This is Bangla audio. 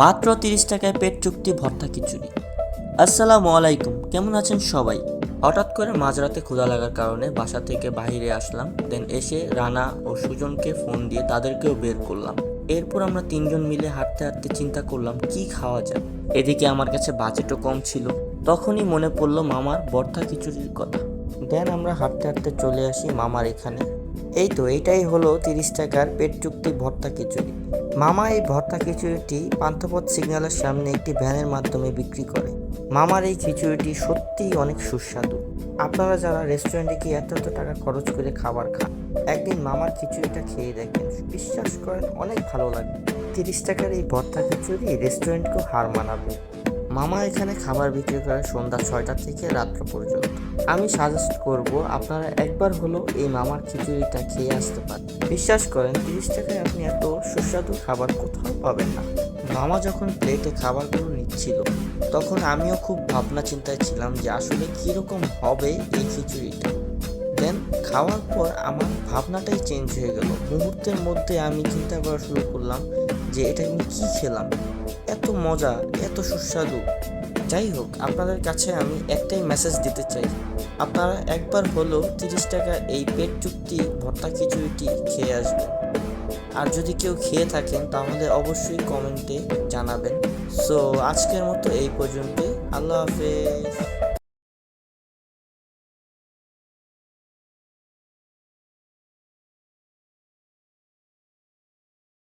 মাত্র তিরিশ টাকায় পেট চুক্তি, ভর্তা খিচুড়ি। আসসালামু আলাইকুম, কেমন আছেন সবাই? হঠাৎ করে মাঝরাতে ক্ষুধা লাগার কারণে বাসা থেকে বাইরে আসলাম দেন এসে রানা ও সুজনকে ফোন দিয়ে তাদেরকেও বের করলাম। এরপর আমরা তিনজন মিলে হাঁটতে হাঁটতে চিন্তা করলাম, কি খাওয়া যায় এদিকে আমার কাছে বাজেটও কম ছিল। তখনই মনে পড়ল মামার ভর্তা খিচুড়ির কথা। দেন আমরা হাঁটতে হাঁটতে চলে আসি মামার এখানে। এই তো এইটাই হলো তিরিশ টাকার পেট চুক্তি, ভর্তা খিচুড়ি। মামা এই ভর্তা খিচুড়িটি পান্থপথ সিগন্যালের সামনে একটি ভ্যানের মাধ্যমে বিক্রি করে। মামার এই খিচুড়িটি সত্যিই অনেক সুস্বাদু। আপনারা যারা রেস্টুরেন্টে গিয়ে এত এত টাকা খরচ করে খাবার খান, একদিন মামার খিচুড়িটা খেয়ে দেখেন বিশ্বাস করেন, অনেক ভালো লাগবে। তিরিশ টাকার এই ভর্তা খিচুড়ি রেস্টুরেন্টকেও হার মানাবে। মামা এখানে খাবার বিক্রি করে সন্ধ্যা ছয়টা থেকে রাত্র পর্যন্ত। আমি সাজেস্ট করব আপনারা একবার হলো এই মামার খিচুড়িটা খেয়ে আসতে পারেন। বিশ্বাস করেন, তিরিশ টাকায় আপনি এত সুস্বাদু খাবার কোথাও পাবেন না। মামা যখন প্লেটে খাবারগুলো নিচ্ছিল, তখন আমিও খুব ভাবনা চিন্তায় ছিলাম যে আসলে কীরকম হবে এই খিচুড়িটা। দেন খাওয়ার পর আমার ভাবনাটাই চেঞ্জ হয়ে গেল। মুহূর্তের মধ্যে আমি চিন্তা করা শুরু করলাম যে এটা আমি কী খেলাম? এত মজা, এত সুস্বাদু। যাই হোক, আপনাদের কাছে আমি একটাই মেসেজ দিতে চাই। আপনারা একবার হলেও তিরিশ টাকা এই পেট চুক্তি ভর্তা খিচুড়িটি খেয়ে আসবেন। আর যদি কেউ খেয়ে থাকেন, তাহলে অবশ্যই কমেন্টে জানাবেন। সো আজকের মতো এই পর্যন্তই। আল্লাহ হাফেজ।